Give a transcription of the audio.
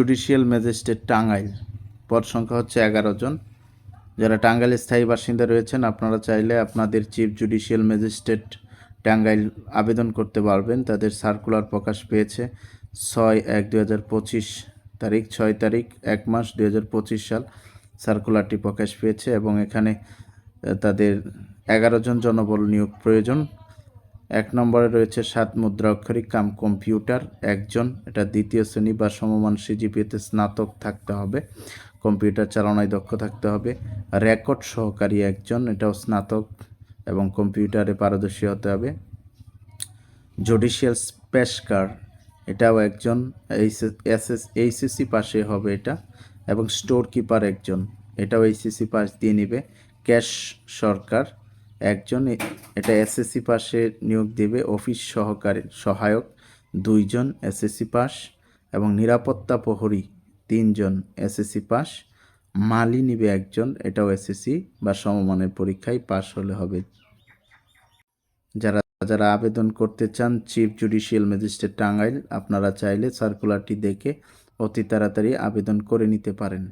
Judicial magistrate Tangail পদ সংখ্যা হচ্ছে এগারো জন। যারা টাঙ্গাইলের স্থায়ী বাসিন্দা রয়েছেন, আপনারা চাইলে আপনাদের চিফ জুডিশিয়াল ম্যাজিস্ট্রেট টাঙ্গাইল আবেদন করতে পারবেন। তাদের সার্কুলার প্রকাশ পেয়েছে ছয় এক পঁচিশ তারিখ, ছয় তারিখ, এক মাস দুই হাজার পঁচিশ সাল সার্কুলারটি প্রকাশ পেয়েছে এবং এখানে তাদের এগারো জন জনবল নিয়োগ প্রয়োজন। এক নম্বরে রয়েছে সাত মুদ্রা অক্ষরিক কাম কম্পিউটার, একজন, এটা দ্বিতীয় শ্রেণি বা সমমান সিজিপিএতে স্নাতক থাকতে হবে, কম্পিউটার চালনায় দক্ষ থাকতে হবে, রেকর্ড সহকারী একজন, এটাও স্নাতক এবং কম্পিউটারে পারদর্শী হতে হবে, জুডিশিয়াল স্পেশকার, এটাও একজন এইচএসসি পাশে হবে এটা, এবং স্টোর কিপার একজন, এটাও এইচএসসি পাশ দিয়ে নিবে, ক্যাশ সরকার একজন এটা এসএসসি পাশে নিয়োগ দেবে অফিস সহকারে, সহায়ক, দুইজন এসএসসি পাস এবং নিরাপত্তা প্রহরী তিনজন এসএসসি পাস মালি নিবে একজন, এটাও এসএসসি বা সমমানের পরীক্ষায় পাশ হলে হবে। যারা যারা আবেদন করতে চান চিফ জুডিশিয়াল ম্যাজিস্ট্রেট টাঙ্গাইল, আপনারা চাইলে সার্কুলারটি দেখে অতি তাড়াতাড়ি আবেদন করে নিতে পারেন।